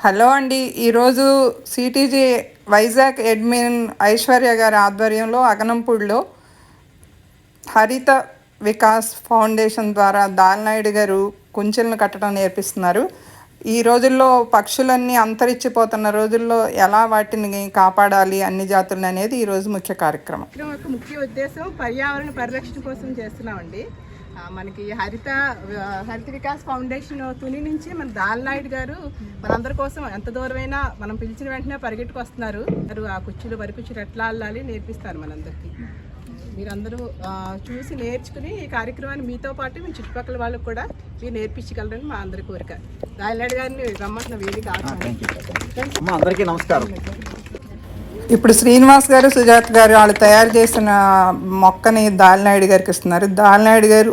Hello అండి. ఈరోజు CTG Vizag admin Aishwarya గారి ఆధ్వర్యంలో అగనంపూడిలో హరిత వికాస్ ఫౌండేషన్ ద్వారా దాల్నాయుడు గారు కుంచెలను కట్టడం నేర్పిస్తున్నారు. ఈ రోజుల్లో పక్షులన్నీ అంతరించిపోతున్న రోజుల్లో ఎలా వాటిని కాపాడాలి అన్ని జాతులను అనేది ఈరోజు ముఖ్య కార్యక్రమం. ముఖ్య ఉద్దేశం పర్యావరణ పరిరక్షణ కోసం చేస్తున్నామండి. మనకి హరిత హరిత వికాస్ ఫౌండేషన్ తుని నుంచి మన దాల్నాయుడు గారు మనందరి కోసం ఎంత దూరమైనా మనం పిలిచిన వెంటనే పరిగెట్టుకు వస్తున్నారు వారు ఆ కుర్చీలు వరి కుర్చీలు ఎట్లా అల్లాలి నేర్పిస్తారు మనందరికీ. మీరందరూ చూసి నేర్చుకుని ఈ కార్యక్రమాన్ని మీతో పాటు మీ చుట్టుపక్కల వాళ్ళకు కూడా మీరు నేర్పించగలరని మా అందరి కోరిక. దాల్నాయుడు గారిని రమ్మంటున్న వేదిక అందరికీ నమస్కారం. ఇప్పుడు శ్రీనివాస్ గారు సుజాత గారు వాళ్ళు తయారు చేసిన మొక్కని దాలినాయుడు గారికి ఇస్తున్నారు. దాలినాయుడు గారు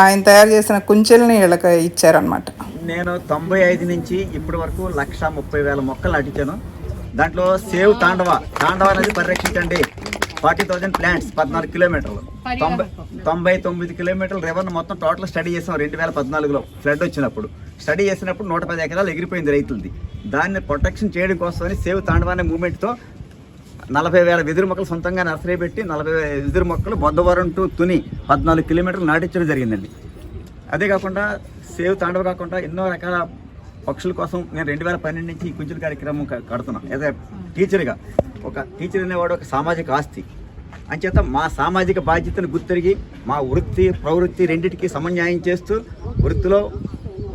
ఆయన తయారు చేసిన కుంచెల్ని వీళ్ళకి ఇచ్చారనమాట నేను తొంభై ఐదు నుంచి ఇప్పటి వరకు లక్ష ముప్పై వేల మొక్కలు నటించాను. దాంట్లో సేవ్ తాండవ తాండవ అనేది పరిరక్షించండి. ఫార్టీ థౌజండ్ ప్లాంట్స్ పద్నాలుగు కిలోమీటర్లు. తొంభై తొంభై తొమ్మిది కిలోమీటర్ల రివర్ను మొత్తం టోటల్ స్టడీ చేసాం రెండు వేల పద్నాలుగులో. ఫ్లడ్ వచ్చినప్పుడు. స్టడీ చేసినప్పుడు నూట పది ఎకరాలు ఎగిరిపోయింది రైతులది. దాన్ని ప్రొటెక్షన్ చేయడం కోసమని సేవ్ తాండవ అనే మూమెంట్తో నలభై వేల వెదురు మొక్కలు సొంతంగా నర్సరీ పెట్టి నలభై వేల వెదురు మొక్కలు బొద్దవరం టు తుని పద్నాలుగు కిలోమీటర్లు నాటించడం జరిగిందండి. అదే కాకుండా సేవ్ తాండవ కాకుండా ఎన్నో రకాల పక్షుల కోసం నేను రెండు వేల పన్నెండు నుంచి ఈ కుంచుల కార్యక్రమం కడుతున్నాను యాజ్ టీచర్గా ఒక టీచర్ అనేవాడు ఒక సామాజిక ఆస్తి. అంచేత మా సామాజిక బాధ్యతను గుర్తిరిగి మా వృత్తి ప్రవృత్తి రెండింటికి సమన్యాయం చేస్తూ వృత్తిలో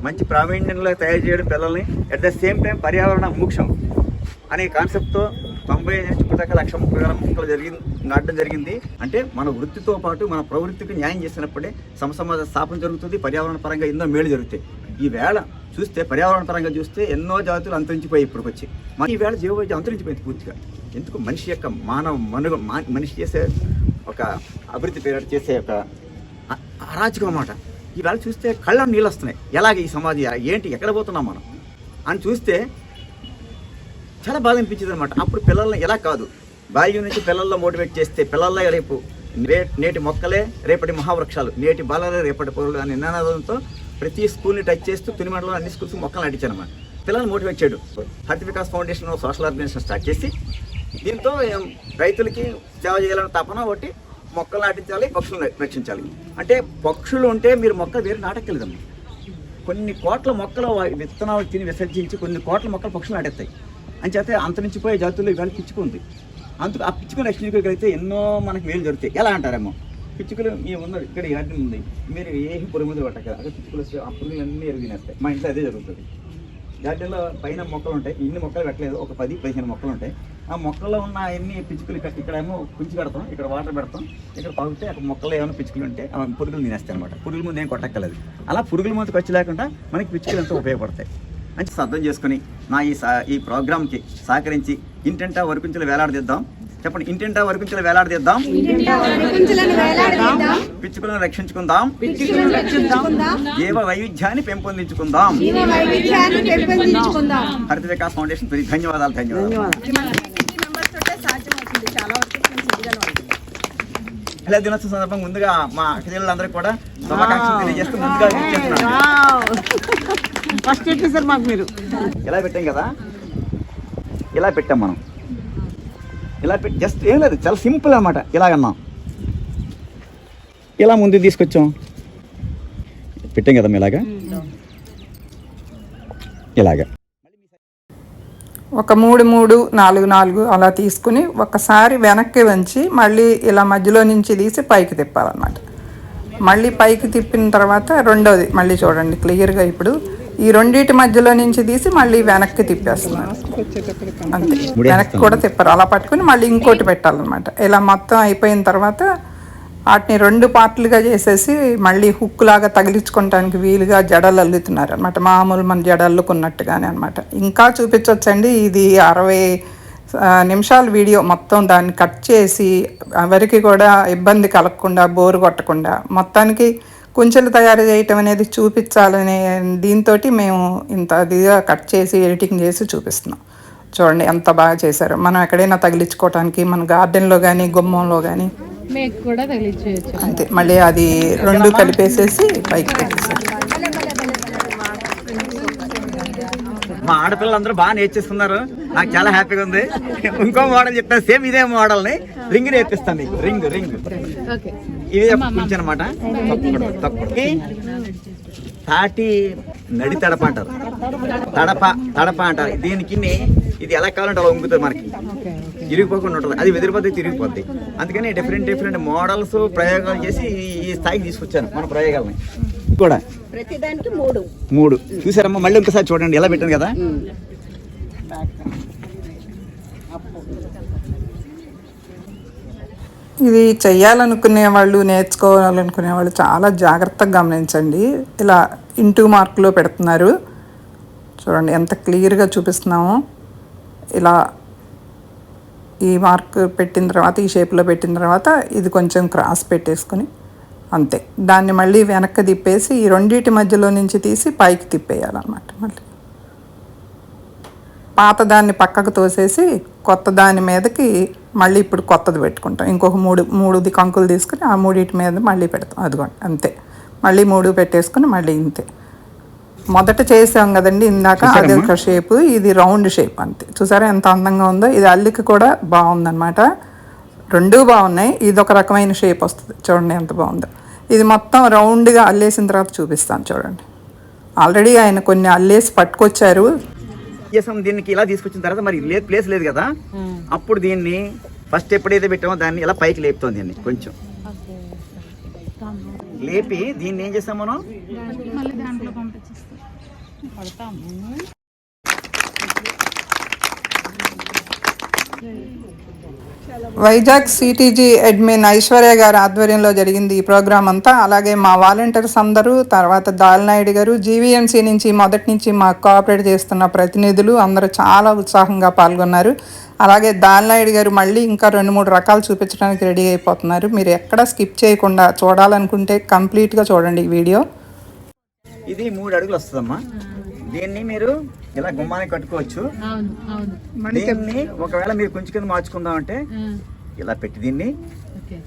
మంచి ప్రావీణ్యంలో తయారు చేయడం పిల్లల్ని అట్ ద సేమ్ టైం పర్యావరణ మోక్షం అనే కాన్సెప్ట్తో తొంభై ఐదు నుంచి ఇప్పటిదాకా లక్ష ముప్పై వేల మొక్కలు జరిగింది నాటడం జరిగింది. అంటే మన వృత్తితో పాటు మన ప్రవృత్తికి న్యాయం చేసినప్పుడే సమసమాజ స్థాపన జరుగుతుంది. పర్యావరణ పరంగా ఎన్నో మేలు జరుగుతాయి. ఈ వేళ చూస్తే పర్యావరణ పరంగా చూస్తే ఎన్నో జాతులు అంతరించిపోయి ఇప్పటికి వచ్చి మన ఈ వేళ జీవవైద్యం అంతరించిపోయింది పూర్తిగా. ఎందుకు? మనిషి యొక్క మానవ మనుగ మా- మనిషి చేసే ఒక అభివృద్ధి పేరు చేసే ఒక అరాచకం అన్నమాట. ఈవేళ చూస్తే కళ్ళ నీళ్ళు వస్తున్నాయి. ఎలాగ ఈ సమాజం ఏంటి? ఎక్కడ పోతున్నాం మనం? అని చూస్తే చాలా బాధ అనిపించింది అనమాట అప్పుడు పిల్లల్ని ఎలా కాదు బాల్యం నుంచి పిల్లల్లో మోటివేట్ చేస్తే పిల్లల్లో రేపు నేటి మొక్కలే రేపటి మహావృక్షాలు నేటి బాలలే రేపటి పౌరులు అనే నినాదంతో ప్రతి స్కూల్ని టచ్ చేస్తూ తుని మండలం అన్ని స్కూల్స్ మొక్కలు నాటించాను అనమాట పిల్లల్ని మోటివేట్ చేయడు. Haritha Vikas foundation social organisation start చేసి దీంతో రైతులకి సేవ చేయాలని తపన ఒకటి మొక్కలు నాటించాలి పక్షులను రక్షించాలి. అంటే పక్షులు ఉంటే మీరు మొక్క వేరు నాటక్కలేదమ్మా కొన్ని కోట్ల మొక్కలు వా- విత్తనాలు తిని విసర్జించి కొన్ని కోట్ల మొక్కలు పక్షులు నాటేస్తాయి. అని చేత అంతరించిపోయే జాతుల్లో ఇవాళ పిచ్చుకుంది అందుకు ఆ పిచ్చుకుని రక్షించుకోగలిగితే ఎన్నో మనకి వేలు జరుగుతాయి. ఎలా అంటారేమో? పిచ్చుకలు మీ ఉన్నది ఇక్కడ ఈ గార్డెన్ ఉంది. మీరు ఏ పురుగు మీద పట్టక పిచ్చుకలు వస్తే ఆ పురుగులు అన్నీ ఎరుగు తినేస్తాయి మా ఇంట్లో అదే జరుగుతుంది. గార్డెన్లో పైన మొక్కలు ఉంటాయి. ఇన్ని మొక్కలు పెట్టలేదు. ఒక పది పదిహేను మొక్కలు ఉంటాయి. ఆ మొక్కల్లో ఉన్న ఎన్ని పిచ్చుకలు ఇక్కడ ఇక్కడేమో కుంచి పెడతాం ఇక్కడ వాటర్ పెడతాం. ఇక్కడ పాగితే అక్కడ మొక్కలు ఏమైనా పిచ్చుకలు ఉంటే పురుగులు తినేస్తాయి అనమాట పురుగుల ముందు ఏం కొట్టక్కలేదు అలా పురుగుల ముందు ఖర్చు లేకుండా మనకి పిచ్చుకలు ఎంతో ఉపయోగపడతాయి. మంచి అర్థం చేసుకుని నా ఈ సా- ఈ ప్రోగ్రామ్కి సహకరించి ఇంటింటా వరకుంచెలు వేలాడదిద్దాం. చెప్పండి ఇంటింటా వరకుంచెలు వేలాడదిద్దాం. పిచ్చుకలను రక్షించుకుందాం. జీవ వైవిధ్యాన్ని పెంపొందించుకుందాం. హరిత వికాస్ ఫౌండేషన్ ధన్యవాదాలు ధన్యవాదాలు. మహిళా దినోత్సవం సందర్భంగా ముందుగా మా అక్కజల్లందరికీ కూడా శుభాకాంక్షలు తెలియజేస్తూ ముందుగా ఫస్ట్ సార్ మాకు మీరు. ఇలా పెట్టాం కదా. ఇలా పెట్టాం మనం. ఇలా పెట్టి జస్ట్ ఏం లేదు చాలా సింపుల్ అనమాట ఇలాగన్నాం. ఇలా ముందుకు తీసుకొచ్చాం. పెట్టాం కదా ఇలాగా? ఇలాగా. ఒక మూడు మూడు నాలుగు నాలుగు అలా తీసుకుని ఒకసారి వెనక్కి వంచి మళ్ళీ ఇలా మధ్యలో నుంచి తీసి పైకి తిప్పాలన్నమాట. మళ్ళీ పైకి తిప్పిన తర్వాత రెండోది మళ్ళీ చూడండి క్లియర్గా ఇప్పుడు ఈ రెండింటి మధ్యలో నుంచి తీసి మళ్ళీ వెనక్కి తిప్పేస్తున్నారు. అంతే. వెనక్కి కూడా తిప్పరు. అలా పట్టుకుని మళ్ళీ ఇంకోటి పెట్టాలన్నమాట. ఇలా మొత్తం అయిపోయిన తర్వాత వాటిని రెండు పార్ట్లుగా చేసేసి మళ్ళీ హుక్ లాగా తగిలించుకోవటానికి వీలుగా జడలు అల్లుతున్నారు అనమాట మామూలు మన జడ అల్లుకున్నట్టుగానే అనమాట ఇంకా చూపించవచ్చండి ఇది అరవై నిమిషాల వీడియో మొత్తం దాన్ని కట్ చేసి ఎవరికి కూడా ఇబ్బంది కలగకుండా బోరు కొట్టకుండా మొత్తానికి కుంచెలు తయారు చేయటం అనేది చూపించాలనే దీంతో మేము ఇంత ఇదిగా కట్ చేసి ఎడిటింగ్ చేసి చూపిస్తున్నాం. చూడండి ఎంత బాగా చేశారు. మనం ఎక్కడైనా తగిలించుకోవటానికి మన గార్డెన్లో కానీ గుమ్మంలో కానీ మేక్ కూడా తగిలించేయచ్చు అంతే మళ్ళీ అది రెండు కలిపేసేసి పైకి పెట్టేసారు మా ఆడపిల్లలందరూ బాగా నేర్చేస్తున్నారు. నాకు చాలా హ్యాపీగా ఉంది. ఇంకో మోడల్ చెప్తాను సేమ్ ఇదే మోడల్ని. రింగ్ నేర్పిస్తాను మీకు రింగ్ రింగ్ ఓకే. ఇదే కొంచెం అనమాట తాటి నడి తడప అంటారు. తడప తడప అంటారు. దీనికి ఇది ఎలా కావాలంటే అలా ఉంగుతుంది మనకి. ఇరిగిపోకుండా ఉంటుంది. అది వెదిరిపోతే తిరిగిపోద్ది. అందుకని డిఫరెంట్ డిఫరెంట్ మోడల్స్ ప్రయోగాలు చేసి ఈ- ఈ స్థాయికి తీసుకొచ్చాను మన ప్రయోగాలని. కూడా. ప్రతిదానికి మూడు. మూడు. చూసారమ్మా? మళ్ళీ ఇంకోసారి చూడండి. ఎలా పెట్టాను కదా? ఇది చేయాలనుకునే వాళ్ళు నేర్చుకోవాలనుకునే వాళ్ళు చాలా జాగ్రత్తగా గమనించండి. ఇలా ఇంటూ మార్కులో పెడుతున్నారు. చూడండి ఎంత క్లియర్గా చూపిస్తున్నామో. ఇలా ఈ మార్క్ పెట్టిన తర్వాత ఈ షేప్లో పెట్టిన తర్వాత ఇది కొంచెం క్రాస్ పెట్టేసుకొని అంతే. దాన్ని మళ్ళీ వెనక్కి తిప్పేసి ఈ రెండింటి మధ్యలో నుంచి తీసి పైకి తిప్పేయాలన్నమాట మళ్ళీ. పాత దాన్ని పక్కకు తోసేసి కొత్త దాని మీదకి మళ్ళీ ఇప్పుడు కొత్తది పెట్టుకుంటాం. ఇంకొక మూడు మూడుది కంకులు తీసుకుని ఆ మూడింటి మీద మళ్ళీ పెడతాం. అదిగోండి అంతే. మళ్ళీ మూడు పెట్టేసుకుని మళ్ళీ ఇంతే. మొదట చేసాం కదండి ఇందాక అది ఒక షేప్ ఇది రౌండ్ షేప్ అంతే. చూసారా ఎంత అందంగా ఉందో? ఇది అల్లిక కూడా బాగుందన్నమాట. రెండూ బాగున్నాయి. ఇది ఒక రకమైన షేప్ వస్తుంది. చూడండి ఎంత బాగుందో. ఇది మొత్తం రౌండ్గా అల్లేసిన తర్వాత చూపిస్తాను చూడండి. ఆల్రెడీ ఆయన కొన్ని అల్లేసి పట్టుకొచ్చారు. చేసాం దీనికి ఇలా తీసుకొచ్చిన తర్వాత మరి లేదు ప్లేస్ లేదు కదా. అప్పుడు దీన్ని ఫస్ట్ ఎప్పుడైతే పెట్టామో దాన్ని ఇలా పైకి లేపుతాం దీన్ని కొంచెం. లేపి దీన్ని ఏం చేస్తాం మనం మళ్ళీ దాంట్లో పంపించేస్తాం పడతాము వైజాగ్ సిటీజీ అడ్మిన్ ఐశ్వర్య గారి ఆధ్వర్యంలో జరిగింది ఈ ప్రోగ్రామ్ అంతా. అలాగే మా వాలంటీర్స్ అందరూ తర్వాత దాల్నాయుడు గారు జీవీఎంసీ నుంచి మొదటి నుంచి మాకు కోఆపరేట్ చేస్తున్న ప్రతినిధులు అందరూ చాలా ఉత్సాహంగా పాల్గొన్నారు. అలాగే దాల్నాయుడు గారు మళ్ళీ ఇంకా రెండు మూడు రకాలు చూపించడానికి రెడీ అయిపోతున్నారు. మీరు ఎక్కడ స్కిప్ చేయకుండా చూడాలనుకుంటే కంప్లీట్గా చూడండి ఈ వీడియో. ఇది మూడు అడుగులు వస్తుందమ్మా. దీన్ని మీరు ఇలా గుమ్మానికి కట్టుకోవచ్చు. అవును అవును. దీన్ని ఒకవేళ మీరు కొంచెం కింద మార్చుకుందాం అంటే ఇలా పెట్టి దీన్ని. ఓకే.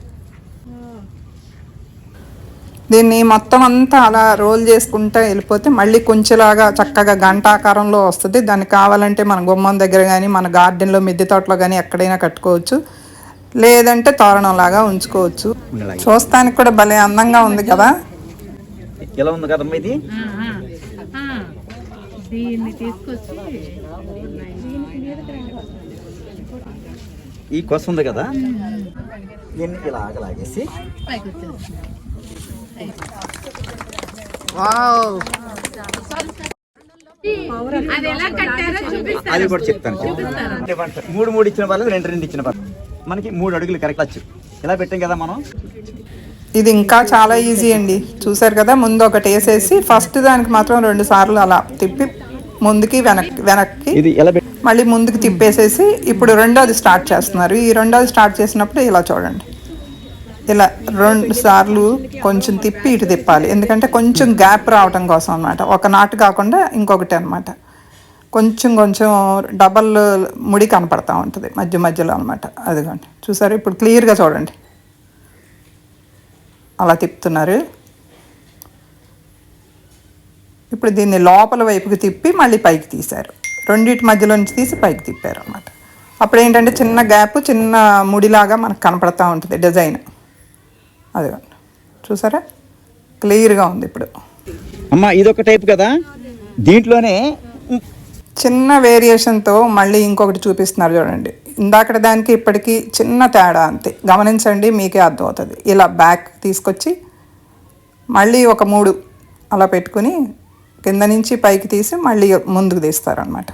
దీన్ని మొత్తం అంతా అలా రోల్ చేసుకుంటూ వెళ్ళిపోతే మళ్ళీ కొంచెంలాగా చక్కగా గంట ఆకారంలో వస్తుంది. దాన్ని కావాలంటే మన గుమ్మం దగ్గర కానీ మన గార్డెన్లో మిద్దె తోటలో కానీ ఎక్కడైనా కట్టుకోవచ్చు. లేదంటే తోరణంలాగా ఉంచుకోవచ్చు. చూస్తానికి కూడా భలే అందంగా ఉంది కదా? ఎలా ఉంది కదమ్మా ఇది. దీన్ని తీసుకొచ్చి ఈ కొస ఉంది కదా? దీన్ని ఇలా ఆగలాగేసి. అది ఎలా కట్టారో చూపిస్తారు? అది కూడా చెప్తాను. మూడు మూడు ఇచ్చిన పర్లేదు రెండు రెండు ఇచ్చిన పర్లేదు. మనకి మూడు అడుగులు కరెక్ట్ వచ్చు ఇలా పెట్టాం కదా మనం? ఇది ఇంకా చాలా ఈజీ అండి. చూసారు కదా ముందు ఒకటి వేసేసి ఫస్ట్ దానికి మాత్రం రెండు సార్లు అలా తిప్పి ముందుకి వెనక్కి వెనక్కి ఇది ఎలా పెట్టి మళ్ళీ ముందుకు తిప్పేసేసి ఇప్పుడు రెండోది స్టార్ట్ చేస్తున్నారు. ఈ రెండోది స్టార్ట్ చేసినప్పుడు ఇలా చూడండి. ఇలా రెండు సార్లు కొంచెం తిప్పి ఇటు తిప్పాలి. ఎందుకంటే కొంచెం గ్యాప్ రావటం కోసం అనమాట ఒక నాటు కాకుండా ఇంకొకటి అనమాట కొంచెం కొంచెం డబల్ ముడి కనపడతా ఉంటుంది మధ్య మధ్యలో అనమాట అదిగోండి. చూసారు? ఇప్పుడు క్లియర్గా చూడండి. అలా తిప్పుతున్నారు. ఇప్పుడు దీన్ని లోపల వైపుకి తిప్పి మళ్ళీ పైకి తీశారు. రెండింటి మధ్యలో నుంచి తీసి పైకి తిప్పారు అనమాట అప్పుడు ఏంటంటే చిన్న గ్యాప్ చిన్న ముడిలాగా మనకు కనపడతా ఉంటుంది డిజైన్. అదిగోండి చూసారా? క్లియర్గా ఉంది ఇప్పుడు. అమ్మ ఇది ఒక టైప్ కదా? దీంట్లోనే చిన్న వేరియేషన్తో మళ్ళీ ఇంకొకటి చూపిస్తున్నారు చూడండి. ఇందాకటి దానికి ఇప్పటికి చిన్న తేడా అంతే. గమనించండి మీకే అర్థమవుతుంది. ఇలా బ్యాక్ తీసుకొచ్చి మళ్ళీ ఒక మూడు అలా పెట్టుకుని కింద నుంచి పైకి తీసి మళ్ళీ ముందుకు తీస్తారనమాట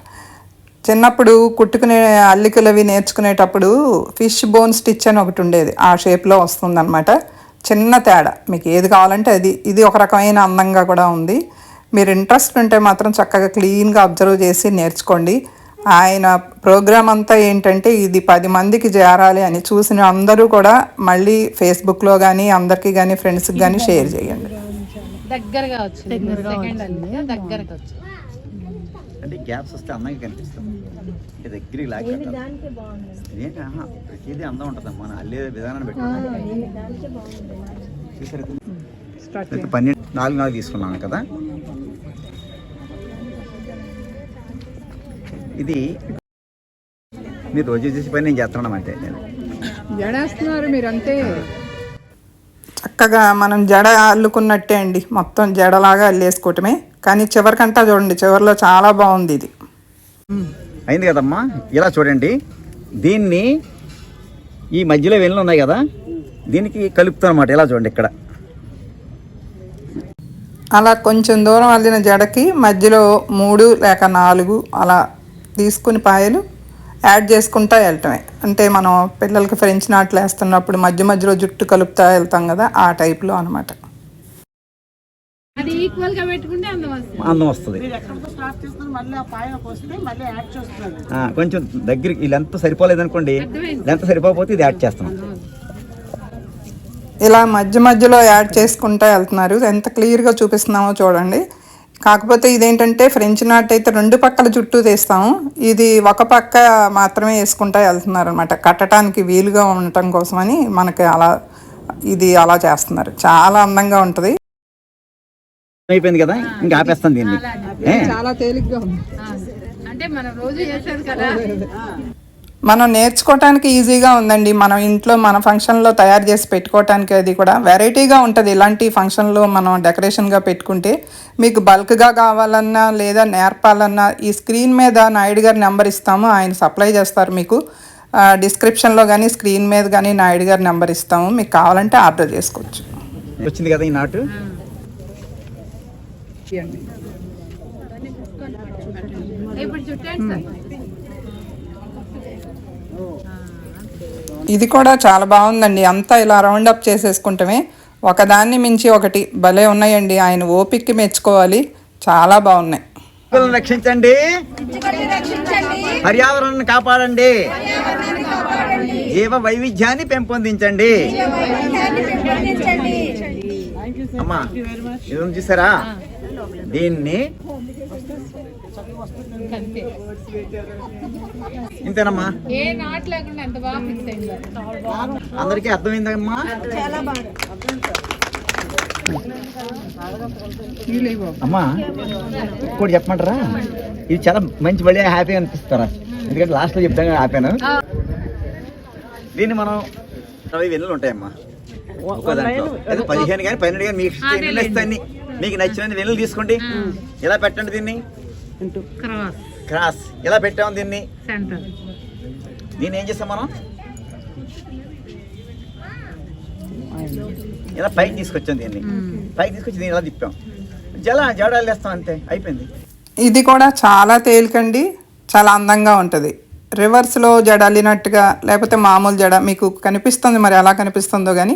చిన్నప్పుడు కుట్టుకునే అల్లికలు అవి నేర్చుకునేటప్పుడు ఫిష్ బోన్ స్టిచ్ అని ఒకటి ఉండేది. ఆ షేప్లో వస్తుందన్నమాట. చిన్న తేడా. మీకు ఏది కావాలంటే అది. ఇది ఒక రకమైన అందంగా కూడా ఉంది. మీరు ఇంట్రెస్ట్ ఉంటే మాత్రం చక్కగా క్లీన్గా అబ్జర్వ్ చేసి నేర్చుకోండి. ఆయన ప్రోగ్రామ్ అంతా ఏంటంటే ఇది పది మందికి చేరాలి అని చూసిన అందరూ కూడా మళ్ళీ ఫేస్బుక్లో కానీ అందరికీ కానీ ఫ్రెండ్స్కి కానీ షేర్ చేయండి. దగ్గరగా వచ్చింది. సెకండ్ అంటే వచ్చింది. అంటే గ్యాప్స్ వస్తే అందంగా కనిపిస్తుంది దగ్గరికి లాగి ఆహా, ప్రతిదీ అందం ఉంటుంది మన అల్లే విధానాన్ని పెట్టి చూసారు? పన్నెండు నాలుగు నాలుగు తీసుకున్నాను కదా? ఇది మీరు రోజు చేసే పని నేను చేస్తున్నాను అంతే నేను జడేస్తున్నారు మీరంతే. చక్కగా మనం జడ అల్లుకున్నట్టే అండి. మొత్తం జడలాగా అల్లేసుకోవటమే. కానీ చివరికంటా చూడండి చివరిలో చాలా బాగుంది ఇది. అయింది కదమ్మా? ఇలా చూడండి. దీన్ని ఈ మధ్యలో వెళ్ళి ఉన్నాయి కదా? దీనికి కలుపుతాను అనమాట ఇలా చూడండి ఇక్కడ. అలా కొంచెం దూరం అల్లిన జడకి మధ్యలో మూడు లేక నాలుగు అలా తీసుకుని పాయలు యాడ్ చేసుకుంటా వెళ్ళటమే అంటే మనం పిల్లలకి ఫ్రెంచ్ నాట్లు వేస్తున్నప్పుడు మధ్య మధ్యలో జుట్టు కలుపుతా వెళ్తాం కదా ఆ టైప్లో అనమాట అది ఈక్వల్గా పెట్టుకుంటే అందం వస్తుంది. అందం వస్తుంది. ఆ, కొంచెం దగ్గరికి ఈ లెంత్ సరిపోలేదు అనుకోండి లెంత్ సరిపోకపోతే ఇది యాడ్ చేస్తాం ఇలా మధ్య మధ్యలో యాడ్ చేసుకుంటా వెళ్తున్నారు. ఎంత క్లియర్గా చూపిస్తున్నామో చూడండి. కాకపోతే ఇదేంటంటే ఫ్రెంచ్ నాట్ అయితే రెండు పక్కల చుట్టూ తీస్తాము. ఇది ఒక పక్క మాత్రమే వేసుకుంటా వెళ్తున్నారు అనమాట కట్టడానికి వీలుగా ఉండటం కోసమని మనకి అలా ఇది అలా చేస్తున్నారు. చాలా అందంగా ఉంటుంది. అయిపోయింది కదా? ఇంకా ఆపేస్తాను దీన్ని? చాలా తేలిగ్గా ఉంది. అంటే మనం రోజు చేసేది కదా. మనం నేర్చుకోవటానికి ఈజీగా ఉందండి. మనం ఇంట్లో మన ఫంక్షన్లో తయారు చేసి పెట్టుకోవటానికి అది కూడా వెరైటీగా ఉంటుంది. ఇలాంటి ఫంక్షన్లో మనం డెకరేషన్గా పెట్టుకుంటే మీకు బల్క్గా కావాలన్నా లేదా నేర్పాలన్నా ఈ స్క్రీన్ మీద నాయుడు గారి నెంబర్ ఇస్తాము. ఆయన సప్లై చేస్తారు మీకు. డిస్క్రిప్షన్లో కానీ స్క్రీన్ మీద కానీ నాయుడు గారి నెంబర్ ఇస్తాము. మీకు కావాలంటే ఆర్డర్ చేసుకోవచ్చు. వచ్చింది కదా ఈ నాటు? ఇప్పుడు చుట్టండి ఇది కూడా చాలా బాగుందండి. అంతా ఇలా రౌండ్ అప్ చేసేసుకుంటమే. ఒకదాన్ని మించి ఒకటి భలే ఉన్నాయండి. ఆయన ఓపిక్కి మెచ్చుకోవాలి. చాలా బాగున్నాయి. రక్షించండి. పర్యావరణాన్ని కాపాడండి. జీవ వైవిధ్యాన్ని పెంపొందించండి. అమ్మా ఇది ఉంది చూసారా? దీన్ని ఇంతేనమ్మా? అందరికీ అర్థమైందమ్మా? అమ్మా ఇంకోటి చెప్పమంటారా? ఇది చాలా మంచి బలి హ్యాపీ అనిపిస్తారా? ఎందుకంటే లాస్ట్లో చెప్తాను కదా ఆపాను. దీన్ని మనం ఇరవై వెన్నులు ఉంటాయమ్మా. దాంట్లో. పదిహేను కానీ పన్నెండు కానీ మీకు ఇస్తాయి మీకు నచ్చిన వెన్నులు తీసుకోండి. ఇలా పెట్టండి దీన్ని? క్రాస్. ఇలా పెట్టాము దీన్ని? సెంటర్. దీన్ని ఏం చేస్తాం మనం? ఇలా పైకి తీసుకొచ్చాం దీన్ని. పైకి తీసుకొచ్చి దీన్ని ఇలా తిప్పాం. జల జడాలు వేస్తాం అంతే అయిపోయింది. ఇది కూడా చాలా తేలికండి చాలా అందంగా ఉంటుంది. రివర్స్లో జడ అల్లినట్టుగా లేకపోతే మామూలు జడ మీకు కనిపిస్తుంది మరి ఎలా కనిపిస్తుందో కానీ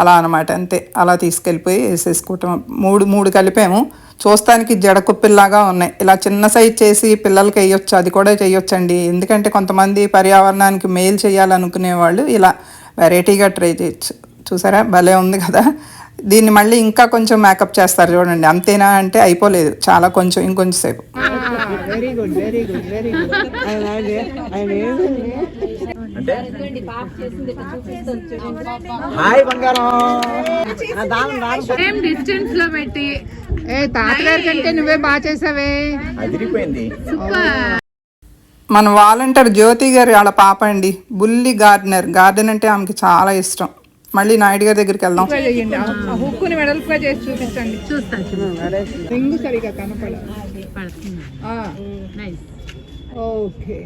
అలా అనమాట అంతే. అలా తీసుకెళ్ళిపోయి వేసేసుకోవటం. మూడు మూడు కలిపాము. చూస్తానికి జడ కుప్పిల్లాగా ఉన్నాయి. ఇలా చిన్న సైజ్ చేసి పిల్లలకి వేయొచ్చు. అది కూడా చేయొచ్చండి. ఎందుకంటే కొంతమంది పర్యావరణానికి మేలు చేయాలనుకునే వాళ్ళు ఇలా వెరైటీగా ట్రై చేయొచ్చు. చూసారా? భలే ఉంది కదా? దీన్ని మళ్ళీ ఇంకా కొంచెం మేకప్ చేస్తారు చూడండి. అంతేనా అంటే అయిపోలేదు. చాలా కొంచెం ఇంకొంచెం సేపు. అంటే? హాయ్ బంగారం. సేమ్ డిస్టెన్స్లో పెట్టి. ఏ తాతగారి కంటే నువ్వే బాగా చేసావే. అదిరిపోయింది. సూపర్. మన వాలంటీర్ జ్యోతి గారి వాళ్ళ పాప అండి. బుల్లి గార్డెనర్. గార్డెన్ అంటే ఆమెకి చాలా ఇష్టం. మళ్ళీ నాయుడు గారి దగ్గరికి వెళ్దాం. హుక్కుని వెడల్పుగా చేసి చూపించండి. చూస్తా చూస్తా. రింగు సరిగా కనపడ ఓకే.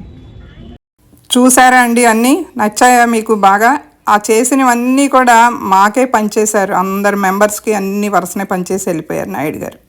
చూసారా అండి అన్నీ? నచ్చాయా మీకు బాగా? ఆ చేసినవన్నీ కూడా మాకే పనిచేశారు. అందరు మెంబర్స్కి అన్ని వరుసనే పనిచేసి వెళ్ళిపోయారు నాయుడు గారు.